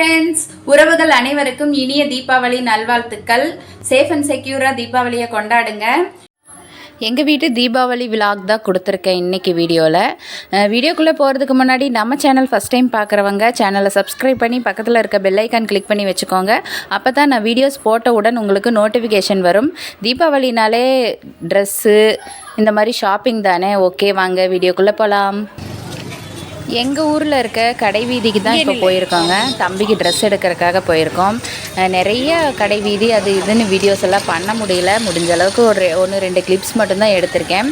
Friends உறவுகள் அனைவருக்கும் இனிய தீபாவளி நல்வாழ்த்துக்கள். சேஃப் அண்ட் செக்யூராக தீபாவளியை கொண்டாடுங்க. எங்கள் வீட்டு தீபாவளி விலாக் தான் கொடுத்துருக்கேன் இன்றைக்கி வீடியோவில் வீடியோக்குள்ளே போகிறதுக்கு முன்னாடி நம்ம சேனல் ஃபஸ்ட் டைம் பார்க்குறவங்க சேனலை சப்ஸ்கிரைப் பண்ணி பக்கத்தில் இருக்க பெல்லைக்கான் கிளிக் பண்ணி வச்சுக்கோங்க. அப்போ தான் நான் வீடியோஸ் போட்டவுடன் உங்களுக்கு நோட்டிஃபிகேஷன் வரும். தீபாவளினாலே ட்ரெஸ்ஸு இந்த மாதிரி ஷாப்பிங் தானே? ஓகே வாங்க வீடியோக்குள்ளே போகலாம் எங்கள் ஊரில் இருக்க கடை வீதிக்கு தான் இப்போ போயிருக்கோங்க. தம்பிக்கு ட்ரெஸ் எடுக்கிறதுக்காக போயிருக்கோம். நிறைய கடை வீதி அது இதுன்னு வீடியோஸ் எல்லாம் பண்ண முடியல. முடிஞ்ச அளவுக்கு ஒரு ஒன்று ரெண்டு கிளிப்ஸ் மட்டும்தான் எடுத்திருக்கேன்.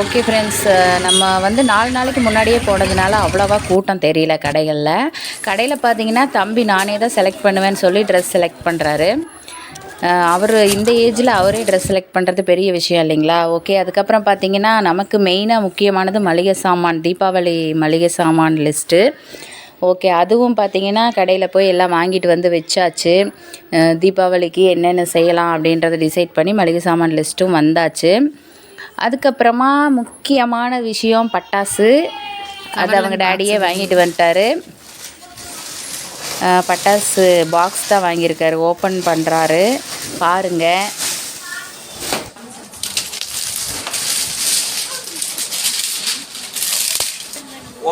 ஓகே ஃப்ரெண்ட்ஸ் நம்ம வந்து நாலு நாளைக்கு முன்னாடியே போனதுனால அவ்வளோவா கூட்டம் தெரியல கடைகளில். கடையில் பார்த்தீங்கன்னா தம்பி நானே தான் செலக்ட் பண்ணுவேன்னு சொல்லி ட்ரெஸ் செலக்ட் பண்ணுறாரு அவர் இந்த ஏஜில் அவரே ட்ரெஸ் செலக்ட் பண்ணுறது பெரிய விஷயம் இல்லைங்களா? ஓகே அதுக்கப்புறம் பார்த்தீங்கன்னா நமக்கு மெயினாக முக்கியமானது மளிகை சாமான் தீபாவளி மளிகை சாமான் லிஸ்ட்டு ஓகே அதுவும் பார்த்தீங்கன்னா கடையில் போய் எல்லாம் வாங்கிட்டு வந்து வச்சாச்சு. தீபாவளிக்கு என்னென்ன செய்யலாம் அப்படின்றத டிசைட் பண்ணி மளிகை சாமான் லிஸ்ட்டும் வந்தாச்சு. அதுக்கப்புறமா முக்கியமான விஷயம் பட்டாசு. அது அவங்க டேடியே வாங்கிட்டு வந்துட்டாரு. பட்டாசு பாக்ஸ் தான் வாங்கியிருக்காரு. ஓப்பன் பண்ணுறாரு பாருங்க.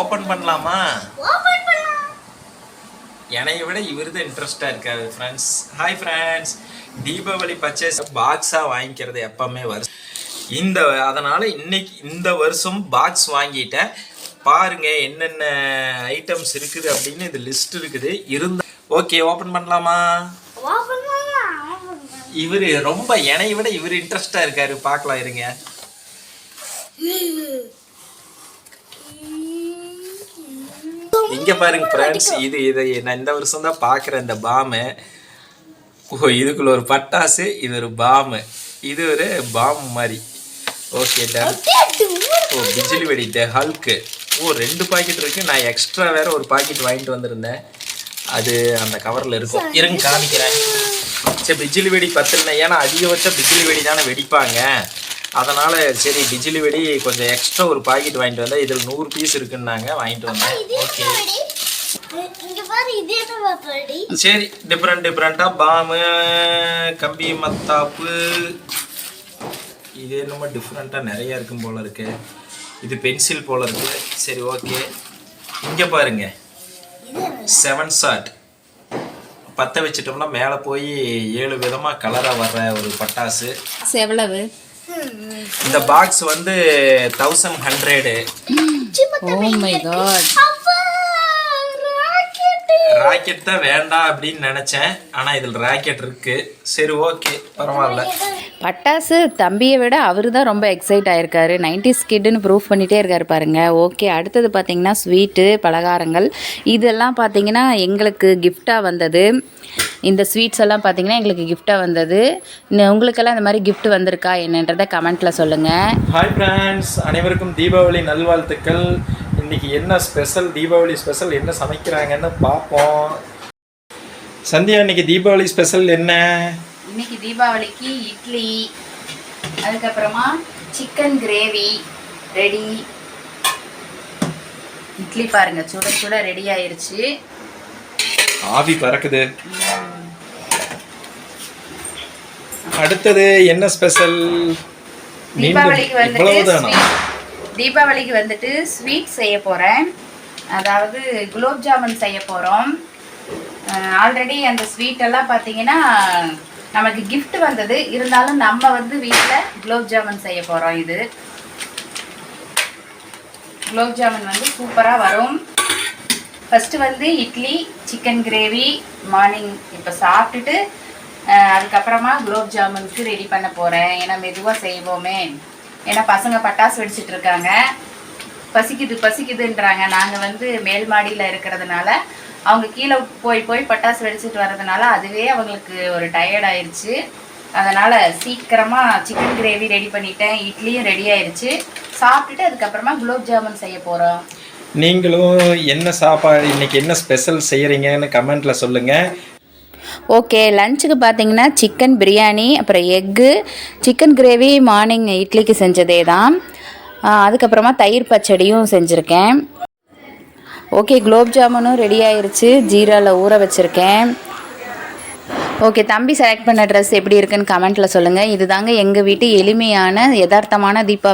ஓபன் பண்ணலாமா? என்னைய விட இவர் தான் இன்ட்ரெஸ்டாக இருக்காரு friends hi friends Deepavali purchase பாக்ஸாக வாங்கிக்கிறது எப்பவுமே வருஷம். இந்த அதனால் இன்னைக்கு இந்த வருஷம் பாக்ஸ் வாங்கிட்டேன். பாருங்க என்னென்ன ஐட்டம்ஸ் இருக்குது அப்படின்னு இது லிஸ்ட் இருக்குது. இருந்தா ஓகே ஓப்பன் பண்ணலாமா? இவர் ரொம்ப என்னைய விட இவர் இன்ட்ரெஸ்டாக இருக்காரு. பார்க்கலாம் இருங்க. இங்க பாருங்க ஃப்ரெண்ட்ஸ் இது இதை நான் இந்த வருஷம் தான் பார்க்குறேன் இந்த பாமு. ஓ இதுக்குள்ள ஒரு பட்டாசு இது ஒரு பாமு. இது ஒரு பாம் மாதிரி. ஓகே டன் ஓ பிஜிலி வெடி த ஹல்க்கு ஓ ரெண்டு பாக்கெட் இருக்கு நான் எக்ஸ்ட்ரா வேற ஒரு பாக்கெட் வாங்கிட்டு வந்திருந்தேன். அது அந்த கவரில் இருக்கும். இருங்க காமிக்கிறேன். சரி பிஜிலி வெடி பத்திரன ஏன்னா அதிகபட்ச பிஜிலி வெடி தானே வெடிப்பாங்க. அதனால சரி பிஜிலி வெடி கொஞ்சம் எக்ஸ்ட்ரா ஒரு பாக்கெட் வாங்கிட்டு வந்தேன். இதில் நூறு பீஸ் இருக்குன்னாங்க வாங்கிட்டு வந்தேன். ஓகே சரி டிஃப்ரெண்ட் டிஃப்ரெண்ட்டாக பாமு கம்பி மத்தாப்பு. இது என்னமோ டிஃப்ரெண்ட்டாக நிறைய இருக்கும் போல இருக்கு. இது பென்சில் போல இருக்கு. சரி ஓகே இங்கே பாருங்க. செவன் ஷாட் பற்ற வச்சிட்டோம்னா மேலே போய் ஏழு விதமாக கலராக வர்ற ஒரு பட்டாசு. எவ்வளவு இந்த பாக்ஸ் வந்து thousand hundred oh my god rocket தான் வேண்டாம் அப்படின்னு நினச்சேன். ஆனால் இதில் ராக்கெட் இருக்கு. சரி ஓகே பரவாயில்ல. பட்டாசு தம்பியை விட அவர் தான் ரொம்ப எக்ஸைட் ஆயிருக்காரு. நைன்டிஸ் கிட்டுன்னு ப்ரூஃப் பண்ணிகிட்டே இருக்காரு பாருங்க. ஓகே அடுத்தது பார்த்தீங்கன்னா ஸ்வீட்டு பலகாரங்கள். இதெல்லாம் பார்த்தீங்கன்னா எங்களுக்கு கிஃப்டாக வந்தது. இந்த ஸ்வீட்ஸ் எல்லாம் பார்த்தீங்கன்னா எங்களுக்கு கிஃப்டாக வந்தது. இன்னும் உங்களுக்கெல்லாம் இந்த மாதிரி gift வந்திருக்கா என்னன்றதை கமெண்ட்டில் சொல்லுங்கள் ஹாய் ஃப்ரெண்ட்ஸ் அனைவருக்கும் தீபாவளி நல்வாழ்த்துக்கள். இன்னைக்கு என்ன ஸ்பெஷல் தீபாவளி ஸ்பெஷல் என்ன சமைக்கிறாங்கன்னு பார்ப்போம். சந்தியா இன்னைக்கு தீபாவளி ஸ்பெஷல் என்ன? இன்னைக்கு தீபாவளிக்கு இட்லி அதுக்கப்புறமா சிக்கன் கிரேவி ரெடி இட்லி பாருங்க சுட சுட ரெடி ஆயிருச்சு. ஆவி பறக்குது. அடுத்தது என்ன ஸ்பெஷல் தீபாவளிக்கு sweet- தீபாவளிக்கு வந்துட்டு ஸ்வீட் செய்ய போகிறேன் அதாவது குலோப் ஜாமுன் செய்ய போகிறோம் ஆல்ரெடி அந்த ஸ்வீட்டெல்லாம் பார்த்தீங்கன்னா நமக்கு கிஃப்ட் வந்தது. இருந்தாலும் நம்ம வந்து வீட்டில் குலோப் ஜாமுன் செய்ய போகிறோம் இது. குலோப் ஜாமுன் வந்து சூப்பராக வரும். ஃபஸ்ட்டு வந்து இட்லி சிக்கன் கிரேவி மார்னிங் இப்போ சாப்பிட்டுட்டு அதுக்கப்புறமா குலோப் ஜாமுனுக்கு ரெடி பண்ண போகிறேன் ஏன்னா மெதுவாக செய்வோமே. ஏன்னா பசங்க பட்டாசு வெடிச்சிட்டு இருக்காங்க. பசிக்குது பசிக்குதுன்றாங்க. நாங்கள் வந்து மேல் மாடியில் இருக்கிறதுனால அவங்க கீழே போய் போய் பட்டாசு வெடிச்சிட்டு வர்றதுனால அதுவே அவங்களுக்கு ஒரு டயர்ட் ஆயிடுச்சு அதனால் சீக்கிரமாக சிக்கன் கிரேவி ரெடி பண்ணிட்டேன். இட்லியும் ரெடி ஆயிடுச்சு சாப்பிட்டுட்டு அதுக்கப்புறமா குலோப் ஜாமுன் செய்ய போகிறோம் நீங்களும் என்ன சாப்பாடு இன்னைக்கு என்ன ஸ்பெஷல் செய்யறீங்கன்னு கமெண்ட்ல சொல்லுங்க. ஓகே லஞ்சுக்கு பார்த்தீங்கன்னா சிக்கன் பிரியாணி அப்புறம் எக்கு சிக்கன் கிரேவி மார்னிங் இட்லிக்கு செஞ்சதே தான். அதுக்கப்புறமா தயிர் பச்சடியும் செஞ்சுருக்கேன். ஓகே குலோப் ஜாமுனும் ரெடி ஆயிடுச்சு ஜீராவில் ஊற வச்சுருக்கேன். ஓகே தம்பி செலக்ட் பண்ண ட்ரெஸ் எப்படி இருக்குன்னு கமெண்ட்டில் சொல்லுங்கள் இதுதாங்க எங்கள் வீட்டு எளிமையான யதார்த்தமான தீபாவளி.